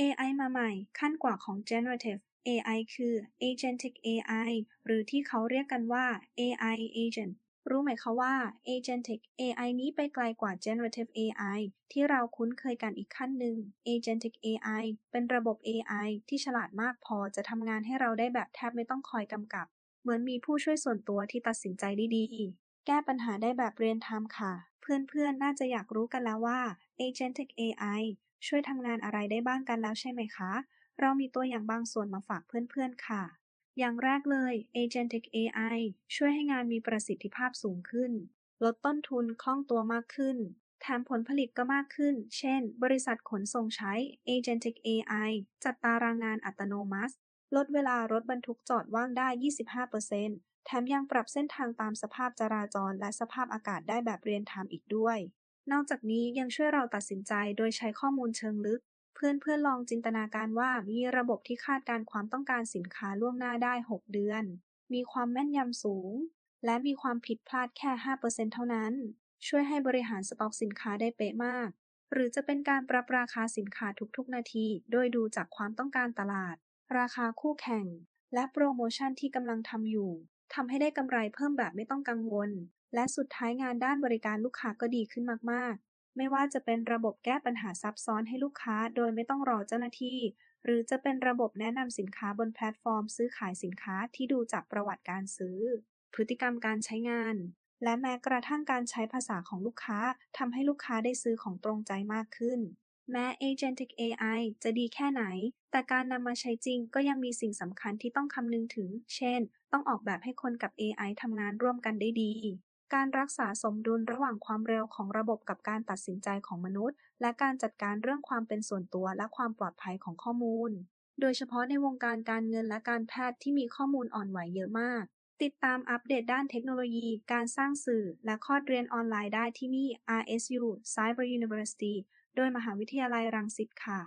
AI มาใหม่ ขั้นกว่าของ Generative AI คือ Agentic AI หรือที่เขาเรียกกันว่า AI Agent รู้ไหมคะว่า Agentic AI นี้ไปไกลกว่า Generative AI ที่เราคุ้นเคยกันอีกขั้นหนึ่ง Agentic AI เป็นระบบ AI ที่ฉลาดมากพอจะทำงานให้เราได้แบบแทบไม่ต้องคอยกำกับ เหมือนมีผู้ช่วยส่วนตัวที่ตัดสินใจได้ดี แก้ปัญหาได้แบบเรียนไทม์ค่ะ เพื่อนๆ น่าจะอยากรู้กันแล้วว่า Agentic AI ช่วยทำงานอะไรได้บ้างกันแล้วใช่ไหมคะ เรามีตัวอย่างบางส่วนมาฝากเพื่อนๆ ค่ะ อย่างแรกเลย Agentic AI ช่วยให้งานมีประสิทธิภาพสูงขึ้น ลดต้นทุนคล่องตัวมากขึ้น แถมผลผลิตก็มากขึ้น เช่น บริษัทขนส่งใช้ Agentic AI จัดตารางงานอัตโนมัติ ลดเวลารถบรรทุกจอดว่างได้ 25%แถมยังปรับเส้นทางตามสภาพจราจรและสภาพอากาศได้แบบเรียนไทม์อีกด้วย นอกจากนี้ยังช่วยเราตัดสินใจโดยใช้ข้อมูลเชิงลึก เพื่อนเพื่อลองจินตนาการว่ามีระบบที่คาดการความต้องการสินค้าล่วงหน้าได้ 6 เดือน มีความแม่นยำสูง และมีความผิดพลาดแค่ 5%เท่านั้น ช่วยให้บริหารสต็อกสินค้าได้เป๊ะมากหรือจะเป็นการปรับราคาสินค้าทุกๆ นาที โดยดูจากความต้องการตลาด ราคาคู่แข่ง และโปรโมชั่นที่กำลังทำอยู่ ทำให้ได้กำไรเพิ่มแบบไม่ต้องกังวล และสุดท้ายงานด้านบริการลูกค้าก็ดีขึ้นมากๆ ไม่ว่าจะเป็นระบบแก้ปัญหาซับซ้อนให้ลูกค้าโดยไม่ต้องรอเจ้าหน้าที่ หรือจะเป็นระบบแนะนำสินค้าบนแพลตฟอร์ม ซื้อขายสินค้าที่ดูจากประวัติการซื้อ พฤติกรรมการใช้งานและแม้กระทั่งการใช้ภาษาของลูกค้าทำให้ลูกค้าได้ซื้อของตรงใจมากขึ้น แม้ Agentic AI จะดีแค่ไหน แต่การนำมาใช้จริงก็ยังมีสิ่งสำคัญที่ต้องคำนึงถึง เช่น ต้องออกแบบให้คนกับ AI ทำงานร่วมกันได้ดี การรักษาสมดุลระหว่างความเร็วของระบบกับการตัดสินใจของมนุษย์ และการจัดการเรื่องความเป็นส่วนตัวและความปลอดภัยของข้อมูล โดยเฉพาะในวงการการเงินและการแพทย์ที่มีข้อมูลอ่อนไหวเยอะมาก ติดตามอัปเดตด้านเทคโนโลยี การสร้างสื่อ และคอเรียนออนไลน์ได้ที่นี่ RSU Cyber University โดยมหาวิทยาลัยรังสิตค่ะ